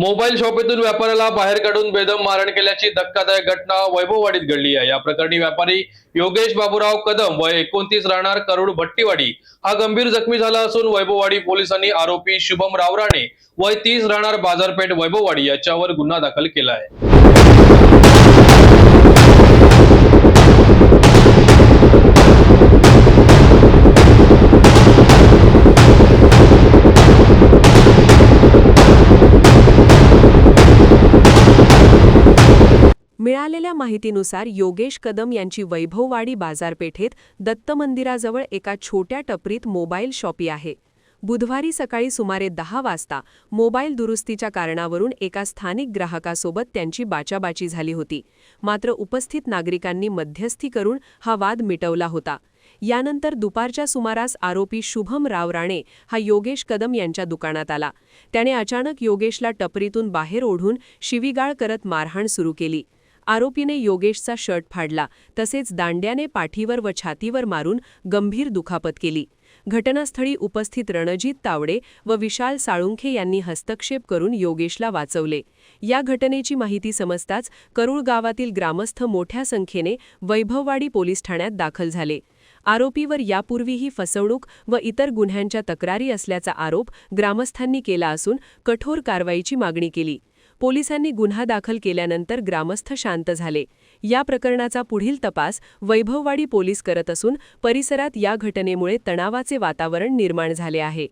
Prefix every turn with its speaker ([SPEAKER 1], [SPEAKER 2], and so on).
[SPEAKER 1] Mobile शॉपेतून व्यापाऱ्याला बाहेर काढून बेदम मारण केल्याची धक्कादायक घटना वैभववाडीत घडली आहे. या प्रकरणी व्यापारी योगेश बाबूराव कदम व एकोणतीस राहणार करुड भट्टीवाडी. हा गंभीर जखमी झाला असून वैभववाडी पोलिसांनी आरोपी शुभम रावराणे व तीस राहणार बाजारपेठ वैभववाडी याच्यावर गुन्हा दाखल केला आहे.
[SPEAKER 2] मिळालेल्या माहितीनुसार योगेश कदम यांची वैभववाडी बाजारपेठेत दत्त मंदिराजवळ एका छोट्या टपरीत मोबाईल शॉपी आहे. बुधवारी सकाळी सुमारे दहा वाजता मोबाईल दुरुस्तीच्या कारणावरून एका स्थानिक ग्राहकासोबत त्यांची बाचाबाची झाली होती. मात्र उपस्थित नागरिकांनी मध्यस्थी करून हा वाद मिटवला होता. यानंतर दुपारच्या सुमारास आरोपी शुभम राव राणे हा योगेश कदम यांच्या दुकानात आला. त्याने अचानक योगेशला टपरीतून बाहेर ओढून शिवीगाळ करत मारहाण सुरू केली. आरोपीने योगेशचा शर्ट फाडला तसेच दांड्याने पाठीवर व छातीवर मारून गंभीर दुखापत केली. घटनास्थळी उपस्थित रणजित तावडे व विशाल साळुंखे यांनी हस्तक्षेप करून योगेशला वाचवले. या घटनेची माहिती समजताच करूळ गावातील ग्रामस्थ मोठ्या संख्येने वैभववाडी पोलीस ठाण्यात दाखल झाले. आरोपीवर यापूर्वीही फसवणूक व इतर गुन्ह्यांच्या तक्रारी असल्याचा आरोप ग्रामस्थांनी केला असून कठोर कारवाईची मागणी केली. पोलिसांनी गुन्हा दाखल केल्यानंतर ग्रामस्थ शांत झाले. या प्रकरणाचा पुढील तपास वैभववाडी पोलीस करत असून परिसरात या घटनेमुळे तणावाचे वातावरण निर्माण झाले आहे.